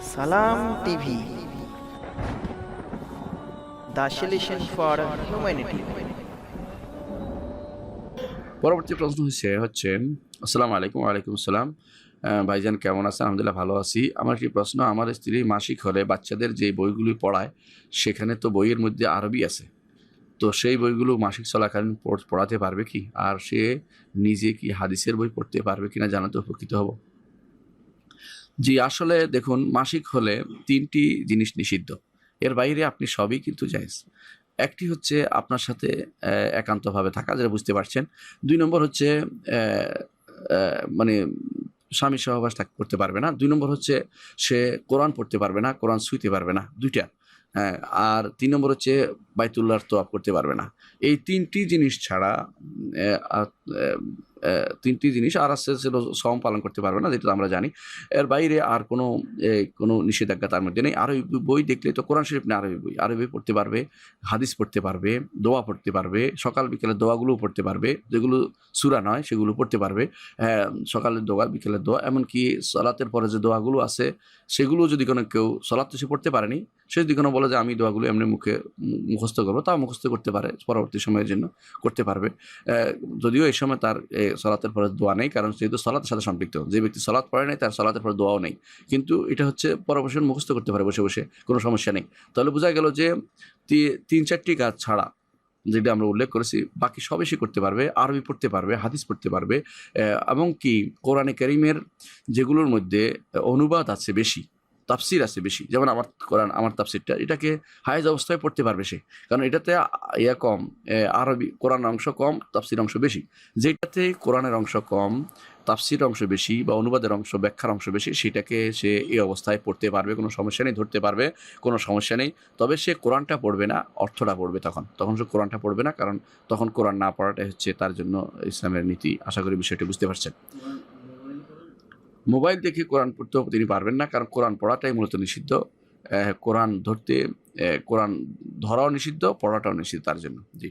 সালাম TV. For humanity. পরবর্তী প্রশ্ন হচ্ছে হচ্ছে, আসসালামু আলাইকুম, ওয়ালাইকুম আসসালাম। ভাইজান কেমন আছেন? আলহামদুলিল্লাহ ভালো আছি। আমার একটি প্রশ্ন, আমার স্ত্রী মাসিক হলে বাচ্চাদের যে বইগুলি পড়ায়, সেখানে তো বইয়ের মধ্যে আরবি আছে। তো সেই বইগুলো মাসিক চলাকালীন পড়- পড়াতে পারবে কি? আর সে নিজে কি হাদিসের বই পড়তে পারবে কিনা জানাতে উপকৃত হব? জি, আসলে দেখুন, মাসিক হলে তিনটি জিনিস নিষিদ্ধ। এর বাইরে আপনি সবই কিন্তু জায়েজ। একটি হচ্ছে আপনার সাথে একান্তভাবে থাকা, যেটা বুঝতে পারছেন। দুই নম্বর হচ্ছে মানে স্বামী সহবাস থাক, করতে পারবে না। দুই নম্বর হচ্ছে সে কোরআন পড়তে পারবে না, কোরআন শুইতে পারবে না, দুইটা। হ্যাঁ আর তিন নম্বর হচ্ছে বাইতুল্লাহর তোয়াব করতে পারবে না। এই তিনটি জিনিস ছাড়া তিনটি জিনিস আর আছে সেটা সম পালন করতে পারবে না যেটা আমরা জানি। এর বাইরে আর কোনো কোনো নিষেধাজ্ঞা তার মধ্যে নেই। আরবি বই দেখলে তো কোরআন শরীফ না আরবি বই আরবি পড়তে পারবে হাদিস পড়তে পারবে দোয়া পড়তে পারবে সকাল বিকেলে দোয়াগুলোও পড়তে পারবে যেগুলো সুরা নয় সেগুলো পড়তে পারবে। হ্যাঁ, সকালের দোয়া বিকেলের দোয়া এমনকি সলাতের পরে যে দোয়াগুলো আছে সেগুলো যদি কোনো কেউ সলাত সে পড়তে পারেনি সে যদি কোনো বলে যে আমি দোয়াগুলো এমনি মুখে মুখস্থ করব তা মুখস্থ করতে পারে পরবর্তী সময়ের জন্য করতে পারবে। যদিও এই সময় তার সলাতের পরে দোয়া নেই কারণ যেহেতু সলাতের সাথে সম্পৃক্ত। যে ব্যক্তি সলাৎ পড়ে নাই তার সলাতের পরে দোয়াও নেই। কিন্তু এটা হচ্ছে পরবর্তী মুখস্থ করতে পারে বসে বসে কোনো সমস্যা নেই। তাহলে বোঝা গেল যে তিন চারটি কাজ ছাড়া যেটা আমরা উল্লেখ করেছি বাকি সবই সে করতে পারবে আরবি পড়তে পারবে হাদিস পড়তে পারবে আহ, এবং কি কোরআনে করিমের যেগুলোর মধ্যে অনুবাদ আছে বেশি তাফসির আছে বেশি। যেমন আমার কোরআন, আমার তাফসিরটা, এটাকে হায়েজ অবস্থায় পড়তে পারবে সে। কারণ এটাতে ইয়া কম আরবি, কোরআন অংশ কম, তাফসির অংশ বেশি। যেটাতে কোরআনের অংশ কম, তাফসির অংশ বেশি বা অনুবাদের অংশ, ব্যাখ্যার অংশ বেশি, সেটাকে সে এই অবস্থায় পড়তে পারবে, কোনো সমস্যা নেই, ধরতে পারবে, কোনো সমস্যা নেই। তবে সে কোরআনটা পড়বে না, অর্থটা পড়বে তখন। তখন সে কোরআনটা পড়বে না, কারণ তখন কোরআন না পড়াটাই হচ্ছে তার জন্য ইসলামের নীতি। আশা করি বিষয়টি বুঝতে পারছেন। মোবাইল দেখে কোরআন পড়তেও তিনি পারবেন না, কারণ কোরআন পড়াটাই মূলত নিষিদ্ধ। কোরআন ধরতে কোরআন ধরাও নিষিদ্ধ, পড়াটাও নিষিদ্ধ তার জন্য। জি।